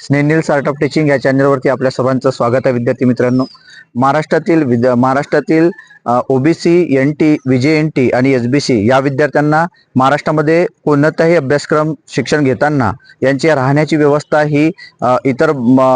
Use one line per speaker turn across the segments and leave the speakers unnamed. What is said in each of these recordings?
स्नेनिल art of teaching या चॅनलवरती आपल्या सर्वांचं स्वागत आहे विद्यार्थी मित्रांनो. महाराष्ट्रातील विद्या महाराष्ट्रातील OBC N T V J N T आणि एस बी सी या विद्यार्थ्यांना महाराष्ट्रामध्ये कोणताही अभ्यासक्रम शिक्षण घेताना यांची राहण्याची व्यवस्था ही इतर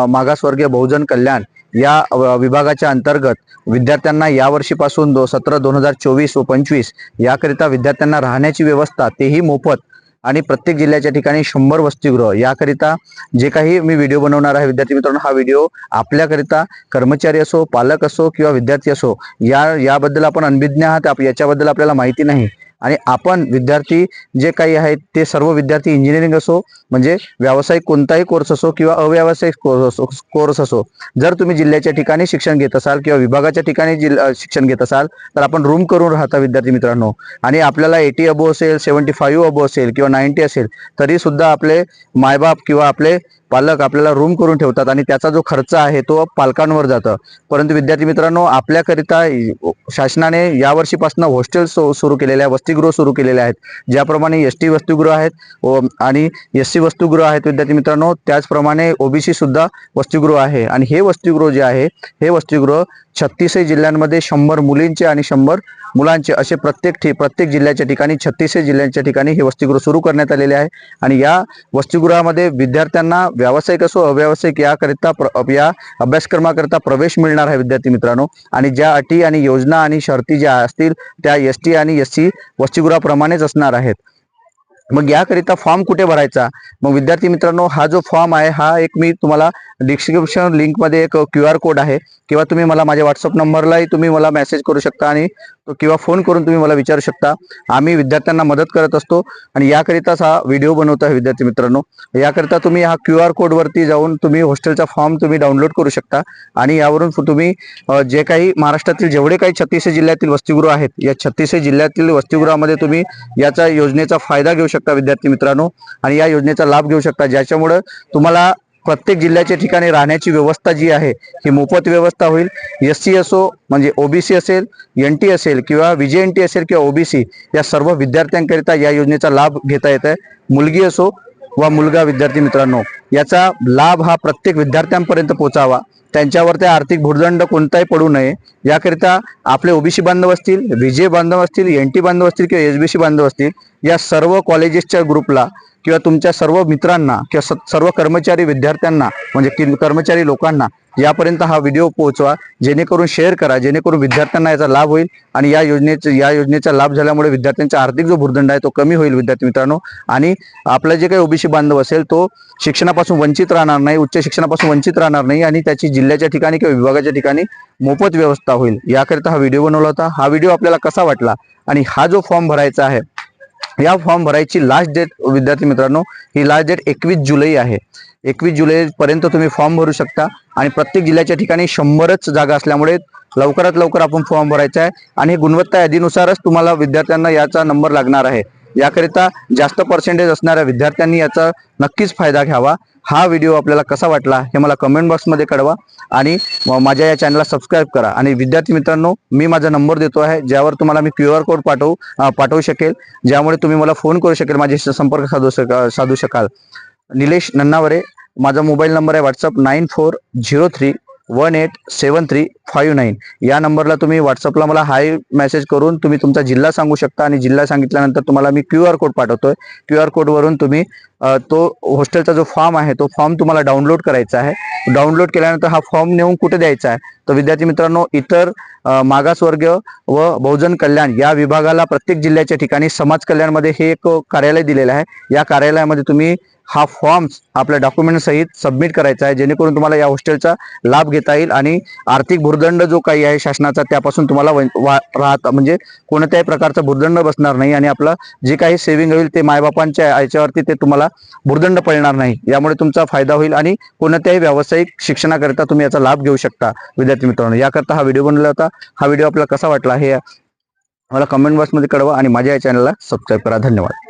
मागासवर्गीय बहुजन कल्याण या विभागाच्या अंतर्गत विद्यार्थ्यांना यावर्षीपासून दो सतरा दोन हजार चोवीस व पंचवीस याकरिता विद्यार्थ्यांना राहण्याची व्यवस्था तेही मोफत आणि प्रत्येक जिल्ह्याच्या ठिकाणी शंभर वसतिगृह. याकरिता जे काही मी व्हिडिओ बनवणार आहे विद्यार्थी मित्रांनो हा व्हिडिओ आपल्याकरिता कर्मचारी असो पालक असो किंवा विद्यार्थी असो या याबद्दल आपण अनभिज्ञ आहात याच्याबद्दल आपल्याला माहिती नाही. आणि आपण विद्यार्थी जे काही आहेत ते सर्व विद्यार्थी इंजिनिअरिंग असो म्हणजे व्यावसायिक कोणताही कोर्स असो किंवा अव्यावसायिक कोर्स असो कोर्स असो जर तुम्ही जिल्ह्याच्या ठिकाणी शिक्षण घेत असाल किंवा विभागाच्या ठिकाणी शिक्षण घेत असाल तर आपण रूम करून राहता विद्यार्थी मित्रांनो. आणि आपल्याला एटी अबो असेल सेवन्टी फाईव्ह अबो असेल किंवा नाईन्टी असेल तरी सुद्धा आपले मायबाप किंवा आपले पालक आपल्याला रूम करून ठेवतात आणि त्याचा जो खर्च आहे तो पालकांवर जातं. परंतु विद्यार्थी मित्रांनो आपल्याकरिता शासनाने यावर्षीपासून हॉस्टेल सुरू केलेले आहे वसतिगृह सुरू केलेले आहेत. ज्याप्रमाणे एस टी वसतिगृह आहेत आणि एस सी वसतिगृह आहेत विद्यार्थी मित्रांनो त्याचप्रमाणे ओबीसी सुद्धा वसतिगृह आहे. आणि हे वसतिगृह जे आहे हे वसतिगृह छत्तीसही जिल्ह्यांमध्ये शंभर मुलींचे आणि शंभर मुलांचे असे प्रत्येक ठि प्रत्येक जिल्ह्याच्या ठिकाणी छत्तीसही जिल्ह्यांच्या ठिकाणी हे वसतिगृह सुरू करण्यात आलेले आहे. आणि या वसतिगृहामध्ये विद्यार्थ्यांना व्यावसायिक असो अव्यावसायिक याकरिता प्र या अभ्यासक्रमाकरिता प्रवेश मिळणार आहे विद्यार्थी मित्रांनो. आणि ज्या अटी आणि योजना आणि शर्ती ज्या असतील त्या एस टी आणि एस सी वसतिगृहाप्रमाणेच असणार आहेत. मग याकरिता फॉर्म कुठे भरायचा? मग विद्यार्थी मित्रांनो हा जो फॉर्म आहे हा एक मी तुम्हाला डिस्क्रिप्शन लिंकमध्ये एक क्यू आर कोड आहे. किंवा तुम्ही मला माझ्या व्हॉट्सअप नंबरलाही तुम्ही मला मेसेज करू शकता आणि किंवा फोन करून तुम्ही मला विचारू शकता. आम्ही विद्यार्थ्यांना मदत करत असतो आणि याकरिताच हा व्हिडिओ बनवतो आहे विद्यार्थी मित्रांनो. याकरिता तुम्ही हा क्यू आर कोडवरती जाऊन तुम्ही हॉस्टेलचा फॉर्म तुम्ही डाउनलोड करू शकता आणि यावरून तुम्ही जे काही महाराष्ट्रातील जेवढे काही छत्तीस जिल्ह्यातील वसतिगृह आहेत या छत्तीस जिल्ह्यातील वसतिगृहामध्ये तुम्ही याचा योजनेचा फायदा घेऊ शकता विद्यार्थी मित्रांनो आणि या योजनेचा लाभ घेऊ शकता. ज्याच्यामुळं तुम्हाला प्रत्येक जिल्ह्याच्या ठिकाणी राहण्याची व्यवस्था जी आहे ही मोफत व्यवस्था होईल. एस सी असो म्हणजे ओबीसी असेल एन टी असेल किंवा विजे एन टी असेल किंवा ओबीसी या सर्व विद्यार्थ्यांकरिता या योजनेचा लाभ घेता येत आहे. मुलगी असो वा मुलगा विद्यार्थी मित्रांनो याचा लाभ हा प्रत्येक विद्यार्थ्यांपर्यंत पोचावा. त्यांच्यावर ते आर्थिक भुर्दंड कोणताही पडू नये. याकरिता आपले ओबीसी बांधव असतील विजय बांधव असतील एन टी बांधव असतील किंवा एस बी सी बांधव असतील या सर्व कॉलेजेसच्या ग्रुपला किंवा तुमच्या सर्व मित्रांना किंवा स- सर्व कर्मचारी विद्यार्थ्यांना म्हणजे कि- कर्मचारी लोकांना यापर्यंत हा व्हिडिओ पोहोचवा. जेणेकरून शेअर करा. जेणेकरून विद्यार्थ्यांना याचा लाभ होईल आणि या योजनेचे या योजनेचा लाभ झाल्यामुळे विद्यार्थ्यांचा आर्थिक जो भूर्दंड आहे तो कमी होईल विद्यार्थी मित्रांनो. आणि आपलं जे काही ओबीसी बांधव असेल तो शिक्षणापासून वंचित राहणार नाही उच्च शिक्षणापासून वंचित राहणार नाही आणि त्याची जिल्ह्याच्या ठिकाणी किंवा विभागाच्या ठिकाणी मोफत व्यवस्था होईल. याकरिता हा व्हिडिओ बनवला होता. हा व्हिडिओ आपल्याला कसा वाटला आणि हा जो फॉर्म भरायचा आहे या फॉर्म भरायची लास्ट डेट विद्यार्थी मित्रांनो ही लास्ट डेट एकवीस जुलै आहे. एकवीस जुलैपर्यंत तुम्ही फॉर्म भरू शकता आणि प्रत्येक जिल्ह्याच्या ठिकाणी शंभरच जागा असल्यामुळे लवकरात लवकर आपण फॉर्म भरायचा आहे. आणि गुणवत्ता यादीनुसारच तुम्हाला विद्यार्थ्यांना याचा नंबर लागणार आहे. याकरिता जास्त पर्सेंटेज असणाऱ्या विद्यार्थ्यांनी याचा नक्कीच फायदा घ्यावा. हा व्हिडिओ आपल्याला कसा वाटला हे मला कमेंट बॉक्समध्ये कळवा आणि माझ्या या चॅनलला सबस्क्राईब करा. आणि विद्यार्थी मित्रांनो मी माझा नंबर देतो आहे ज्यावर तुम्हाला मी क्यू आर कोड पाठवू पाठवू शकेल ज्यामुळे तुम्ही मला फोन करू शकेल माझ्याशी संपर्क साधू शका साधू शकाल. निलेश नन्नावरे माझा मोबाईल नंबर आहे WhatsApp nine four zero three one eight seven three five nine या नंबरला तुम्ही व्हॉट्सअपला मला हाय मेसेज करून तुम्ही तुमचा जिल्हा सांगू शकता आणि जिल्हा सांगितल्यानंतर तुम्हाला मी क्यू आर कोड पाठवतोय. क्यू आर कोडवरून तुम्ही तो हॉस्टेलचा जो फॉर्म आहे तो फॉर्म तुम्हाला डाउनलोड करायचा आहे. डाउनलोड केल्यानंतर हा फॉर्म नेऊन कुठे द्यायचा आहे? तर विद्यार्थी मित्रांनो इतर मागासवर्ग मागासवर्गीय व बहुजन कल्याण या विभागाला प्रत्येक जिल्ह्याच्या ठिकाणी समाज कल्याणमध्ये हे एक कार्यालय दिलेलं आहे. या कार्यालयामध्ये तुम्ही हा फॉर्म आपल्या डॉक्युमेंट सहित सबमिट करायचा आहे. जेणेकरून तुम्हाला या हॉस्टेलचा लाभ घेता येईल आणि आर्थिक भुर्दंड जो काही आहे शासनाचा त्यापासून तुम्हाला राहत म्हणजे कोणत्याही प्रकारचा भुर्दंड बसणार नाही आणि आपलं जे काही सेव्हिंग होईल ते मायबापांच्या याच्यावरती ते तुम्हाला भुर्दंड पडणार नाही. यामुळे तुमचा फायदा होईल आणि कोणत्याही व्यावसायिक शिक्षणाकरिता तुम्ही याचा लाभ घेऊ शकता विद्यार्थी मित्रांनो. याकरता हा व्हिडिओ बनवला होता. हा व्हिडिओ आपला कसा वाटला हे मला कमेंट बॉक्समध्ये कळवा आणि माझ्या या चॅनलला सबस्क्राईब करा. धन्यवाद.